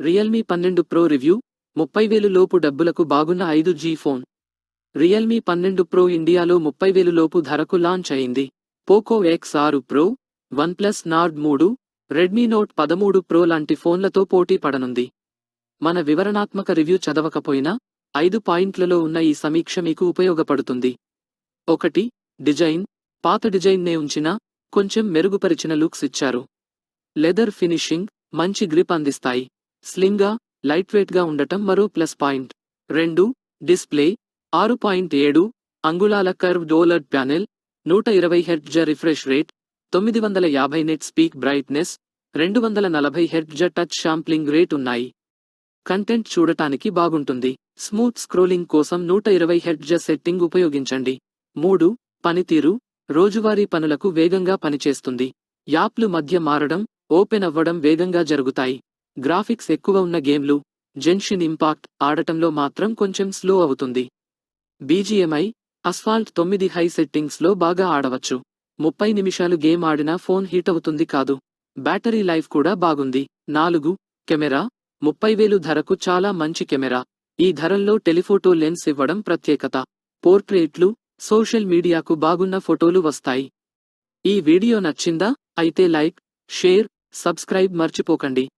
Realme పన్నెండు pro review ముప్పై వేలు లోపు డబ్బులకు బాగున్న ఐదు జీ ఫోన్ రియల్మీ పన్నెండు ప్రో ఇండియాలో ముప్పై వేలు లోపు ధరకు లాంచ్ అయింది. పోకో ఎక్స్ ఆరు ప్రో వన్ప్లస్ నార్డ్ మూడు రెడ్మీ నోట్ పదమూడు ప్రో లాంటి ఫోన్లతో పోటీ పడనుంది. మన వివరణాత్మక రివ్యూ చదవకపోయినా ఐదు పాయింట్లలో ఉన్న ఈ సమీక్ష మీకు ఉపయోగపడుతుంది. ఒకటి డిజైన్. పాత డిజైన్నే ఉంచినా కొంచెం మెరుగుపరిచిన లుక్స్ ఇచ్చారు. లెదర్ ఫినిషింగ్ మంచి గ్రిప్ అందిస్తాయి. స్లింగా లైట్ వెయిట్గా ఉండటం మరో ప్లస్ పాయింట్. రెండు డిస్ప్లే ఆరు పాయింట్ ఏడు అంగుళాల కర్వ్ డోలర్డ్ ప్యానెల్ నూట ఇరవై హెర్ట్జ రిఫ్రెష్ రేట్ తొమ్మిది వందల యాభై నెట్ స్పీక్ బ్రైట్నెస్ రెండు వందల నలభై హెర్ట్జ టచ్ షాంప్లింగ్ రేట్ ఉన్నాయి. కంటెంట్ చూడటానికి బాగుంటుంది. స్మూత్ స్క్రోలింగ్ కోసం నూట ఇరవై హెర్ట్జ సెట్టింగ్ ఉపయోగించండి. మూడు పనితీరు రోజువారీ పనులకు వేగంగా పనిచేస్తుంది. యాప్లు మధ్య మారడం ఓపెన్ అవ్వడం వేగంగా జరుగుతాయి. గ్రాఫిక్స్ ఎక్కువ ఉన్న గేమ్లు జెన్షిన్ ఇంపాక్ట్ ఆడటంలో మాత్రం కొంచెం స్లో అవుతుంది. బీజీఎంఐ అస్ఫాల్ట్ తొమ్మిది హై సెట్టింగ్స్లో బాగా ఆడవచ్చు. ముప్పై నిమిషాలు గేమ్ ఆడినా ఫోన్ హీట్ అవుతుంది కాదు. బ్యాటరీ లైఫ్ కూడా బాగుంది. నాలుగు కెమెరా. ముప్పై వేలు ధరకు చాలా మంచి కెమెరా. ఈ ధరల్లో టెలిఫోటో లెన్స్ ఇవ్వడం ప్రత్యేకత. పోర్ట్రేట్లు సోషల్ మీడియాకు బాగున్న ఫోటోలు వస్తాయి. ఈ వీడియో నచ్చిందా? అయితే లైక్ షేర్ సబ్స్క్రైబ్ మర్చిపోకండి.